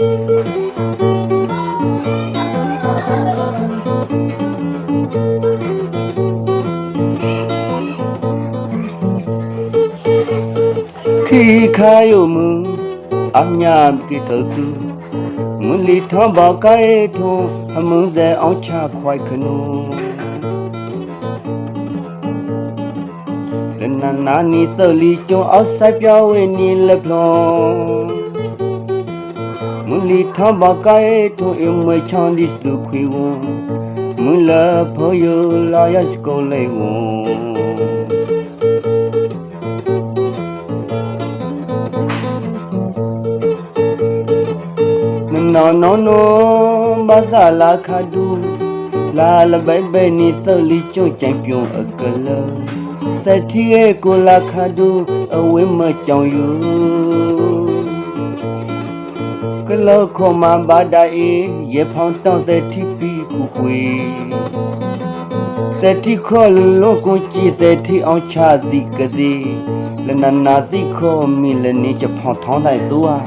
ခိခါယုံမူအမြကိတသုမူလီထောဘကဲထုံအမုံဇေအောင်ချခွိုက်ခနုလနနာနီသလီကျုံအောက်ဆိုင်ပြောင်းဝင်းနီလက်ဖလုံး မူလီထောဘကဲထုံအမွေချန်ဒီစလူခွေဝမူလာဖောယလာယစကိုလေဝ no no no masala khadu la la bai bai ni so li chu chan pyong a ka la sa thi e ko la khadu a we ma chong yu ka lo kho ma ba da e ye phang tong te thi pi ku hwe sa thi kho lo ko chi te thi ong cha zi ka zi la na na zi kho mi le ni cha phang thong dai tu a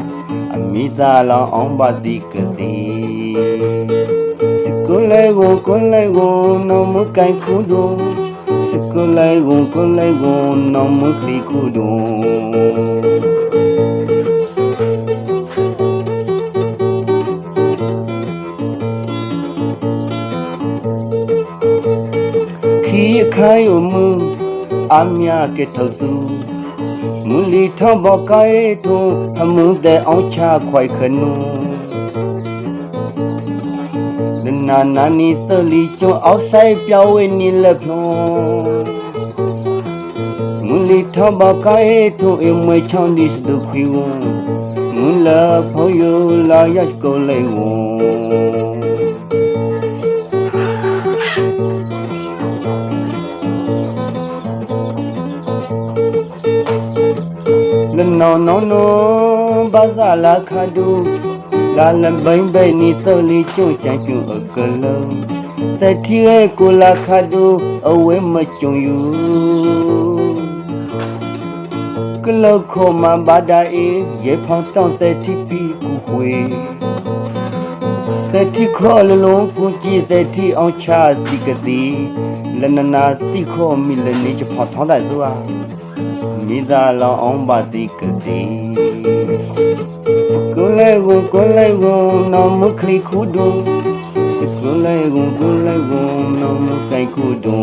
အမိသာလောင်အောင်ပါစီကတိစကုလေကိုကိုလေကိုနောမကိုင်ခုဒုစကုလေကိုကိုလေကိုနောမခလီခု ဒုခီခိုင်မူအမြကေထောစုမူလီထောဘကဲထုံအမှုတဲ့အောင်ချခွိုက်ခနုနနာနာနီသလီကျွန်းအောက်ဆိုင်ပြောင်းဝဲနီလက်ဖလုံးမူလီထောဘကဲထုံအမွေချောင်းဒီစဒုခွေဝမူလာဖောယလာယတ်ကိုလေဝ နောနောနောဘာသာလာခဒူလာလဘိုင်းဘိုင်နီသောလီကျွန့်ချန်ကျွန့်အကလုံးစတိရဲ့ကိုလာခဒူအဝဲမကျွန့်ယူကလောက်ခေါ်မဘာဒာအေရေဖောင်းတောင်းတဲ့တိပီကူခွေတဲ့တိခေါ်လလုံးကိုကြည့်တဲ့တိအောင်ချစီကတိလနနာစီခေါ်မီလနေချဖောင်းထောင်းတဲ့သူဟာ မိသားလောင်အောင်ပါစီကတိကိုလေကိုကိုလေကိုနောမခလီခုဒုစကိုလေကိုကိုလေကိုနောမကိုင်ခုဒု